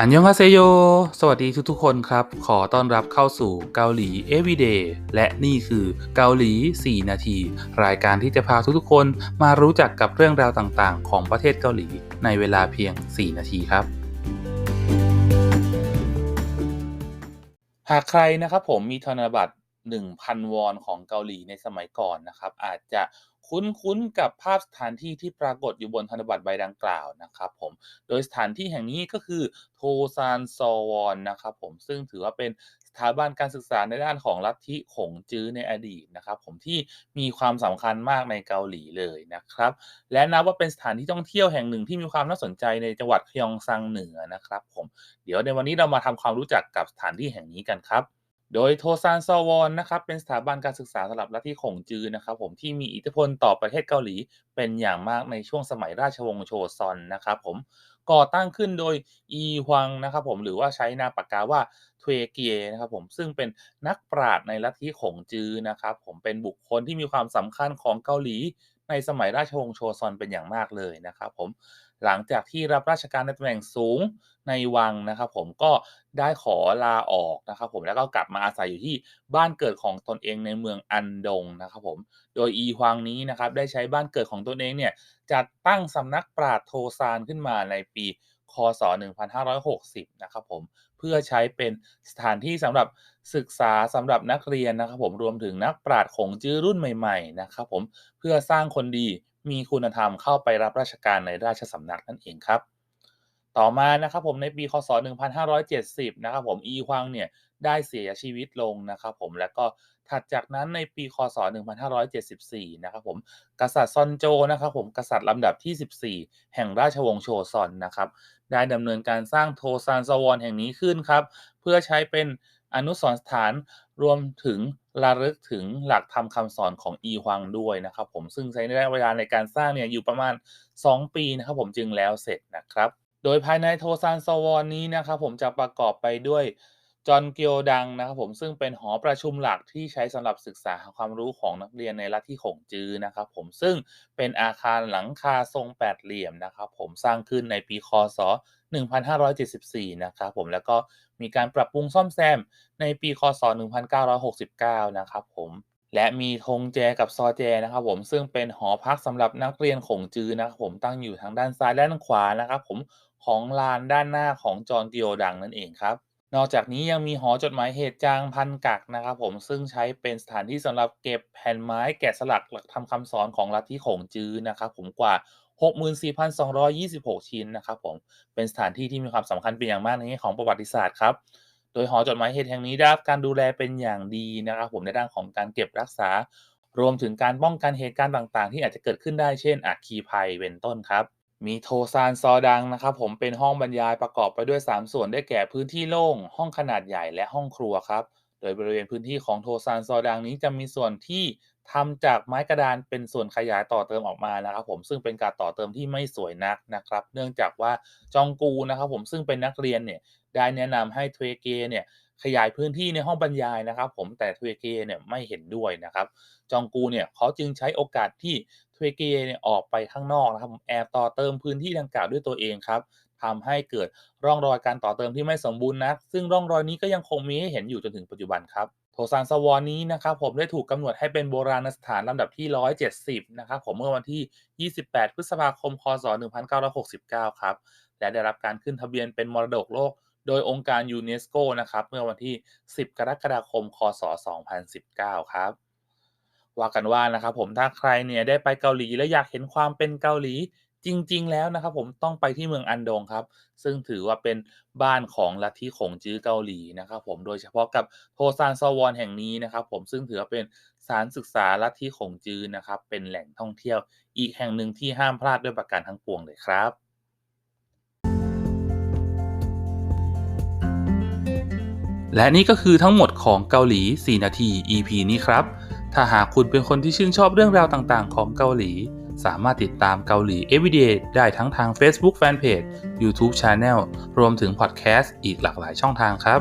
อันยองฮาเซโย สวัสดีทุกๆคนครับ ขอต้อนรับเข้าสู่เกาหลี Everyday และนี่คือเกาหลี 4 นาที รายการที่จะพาทุกๆคนมารู้จักกับเรื่องราวต่างๆ ของประเทศเกาหลี ในเวลาเพียง 4 นาทีครับ หากใครนะครับผมมีธนบัตร 1,000 วอนของเกาหลีในสมัยก่อนนะครับ อาจจะคุ้นๆกับภาพสถานที่ที่ปรากฏอยู่บนธนบัตรใบดังกล่าวนะครับผม โดยสถานที่แห่งนี้ก็คือโทซานซอวอนนะครับผม ซึ่งถือว่าเป็นสถาบันการศึกษาในด้านของลัทธิขงจื้อในอดีตนะครับผมที่มีความสำคัญมากในเกาหลีเลยนะครับ และนับว่าเป็นสถานที่ท่องเที่ยวแห่งหนึ่งที่มีความน่าสนใจในจังหวัดคยองซังเหนือนะครับผม เดี๋ยวในวันนี้เรามาทำความรู้จักกับสถานที่แห่งนี้กันครับ โดยโทซานซอวอนนะครับเป็นสถาบันการศึกษาสำหรับลัทธิขงจือนะครับผมที่มีอิทธิพลต่อประเทศเกาหลีเป็นอย่างมากในช่วงสมัยราชวงศ์โชซอนนะครับผมก่อตั้งขึ้นโดยอีฮวังนะครับผมหรือว่าใช้นามปากกาว่าทเวเกียนะครับผมซึ่งเป็นนักปราชญ์ในลัทธิขงจือนะครับผมเป็นบุคคลที่มีความสำคัญของเกาหลีในสมัยราชวงศ์โชซอนเป็นอย่างมากเลยนะครับผม หลังจากที่รับราชการในตำแหน่งสูงในวังนะครับผมก็ได้ขอลาออกนะครับผมแล้วก็กลับมาอาศัยอยู่ที่บ้านเกิดของตนเองในเมืองอันดงนะครับผมโดยอีฮวังนี้นะครับได้ใช้บ้านเกิดของตนเองเนี่ยจัดตั้งสำนักปราชญ์โทซานขึ้นมาในปีคศ 1560 นะครับผมเพื่อใช้เป็นสถานที่สำหรับศึกษาสำหรับนักเรียนนะครับผมรวมถึงนักปราชญ์ขงจื้อรุ่นใหม่ๆนะครับผมเพื่อสร้างคนดี มีคุณธรรมเข้าไปรับราชการในราชสำนักนั่นเองครับ ต่อมานะครับผมในปีคศ 1570 นะครับผมอีฮวังเนี่ยได้เสียชีวิตลงนะครับผมแล้วก็ถัดจากนั้นในปีคศ 1574 นะครับผมกษัตริย์ซอนโจนะครับผมกษัตริย์ลำดับที่ 14 แห่งราชวงศ์โชซอนนะครับ ได้ดำเนินการสร้างโทซานซาวอนแห่งนี้ขึ้นครับ เพื่อใช้เป็น อนุสรสถานรวมถึงระลึกถึงหลักธรรมคำสอนของอีฮวังด้วยนะครับ ผมซึ่งใช้ระยะเวลาในการสร้างเนี่ยอยู่ประมาณ 2 ปีนะครับ ผมจึงแล้วเสร็จนะครับ โดยภายในโทซานซาวอนนี้นะครับ ผมจะประกอบไปด้วย จอนเกียวดังนะครับผมซึ่งเป็นหอประชุมหลักที่ใช้สำหรับศึกษาความรู้ของนักเรียนในลัทธิขงจื้อนะครับผมซึ่งเป็นอาคารหลังคาทรงแปดเหลี่ยมนะครับผมสร้างขึ้นในปีคศ 1574 นะครับผมแล้วก็มีการปรับปรุงซ่อมแซมในปีคศ 1969 นะครับผมและมีธงแจกับซอแจนะครับผมซึ่งเป็นหอพักสำหรับนักเรียนขงจื้อนะครับผมตั้งอยู่ทางด้านซ้ายและด้านขวานะครับผมของลานด้านหน้าของจอนเกียวดังนั่นเองครับ นอกจากนี้ยังมีหอจดหมายเหตุจางพันกักนะครับผมซึ่งใช้เป็นสถานที่สำหรับเก็บแผ่นไม้แกะสลักหลักธรรมคำสอนของลัทธิขงจื้อนะครับผมกว่า 64,226 ชิ้นนะครับผมเป็นสถานที่ที่มีความสำคัญเป็นอย่างมากในแง่ของประวัติศาสตร์ครับ โดยหอจดหมายเหตุแห่งนี้ได้รับการดูแลเป็นอย่างดีนะครับผมในด้านของการเก็บรักษา รวมถึงการป้องกันเหตุการณ์ต่าง ๆ ที่อาจจะเกิดขึ้นได้เช่นอัคคีภัยเป็นต้นครับ มีโทซานซอดังนะครับผมเป็นห้องบรรยายประกอบไปด้วย 3 ส่วนได้แก่พื้นที่โล่ง ห้องขนาดใหญ่และห้องครัวครับ โดยบริเวณพื้นที่ของโทซานซอดังนี้จะมีส่วนที่ทำจากไม้กระดานเป็นส่วนขยายต่อเติมออกมานะครับผมซึ่งเป็นการต่อเติมที่ไม่สวยนักนะครับ เนื่องจากว่าจองกูนะครับผมซึ่งเป็นนักเรียนเนี่ยได้แนะนำให้ทเวเกเนี่ย ขยายพื้นที่ในห้องบรรยายนะครับผมแต่ทเวเกเนี่ยไม่เห็นด้วยนะครับ จองกูเนี่ยเขาจึงใช้โอกาสที่ทเวเกเนี่ยออกไปข้างนอกนะครับแอบต่อเติมพื้นที่ดังกล่าวด้วยตัวเองครับทำให้เกิดร่องรอยการต่อเติมที่ไม่สมบูรณ์นักซึ่งร่องรอยนี้ก็ยังคงมีให้เห็นอยู่จนถึงปัจจุบันครับโทซานสวอนนี้นะครับผมได้ถูกกำหนดให้เป็นโบราณสถานลำดับที่ 170 นะครับผมเมื่อวันที่ 28 พฤษภาคม คศ 1969 ครับและได้รับการขึ้นทะเบียนเป็นมรดกโลก โดยองค์การยูเนสโกนะครับ เมื่อวันที่ 10 กรกฎาคม คศ 2019 ครับ ว่ากันว่านะครับผมถ้าใครเนี่ยได้ไปเกาหลีและอยากเห็นความเป็นเกาหลีจริง ๆ แล้วนะครับผมต้องไปที่เมืองอันดงครับ ซึ่งถือว่าเป็นบ้านของลัทธิขงจื้อเกาหลีนะครับผมโดยเฉพาะกับโทซานซาวอนแห่งนี้นะครับผมซึ่งถือว่าเป็นสถานศึกษาลัทธิขงจื้อนะครับเป็นแหล่งท่องเที่ยว อีกแห่งหนึ่งที่ห้ามพลาดด้วยประการทั้งปวงเลยครับ และนี่ก็คือทั้งหมดของเกาหลี 4 นาที EP นี้ครับ ถ้าหากคุณเป็นคนที่ชื่นชอบเรื่องราวต่างๆ ของเกาหลี สามารถติดตามเกาหลี Everyday ได้ทั้งทาง Facebook Fanpage YouTube Channel รวมถึงพอดแคสต์อีกหลากหลายช่องทางครับ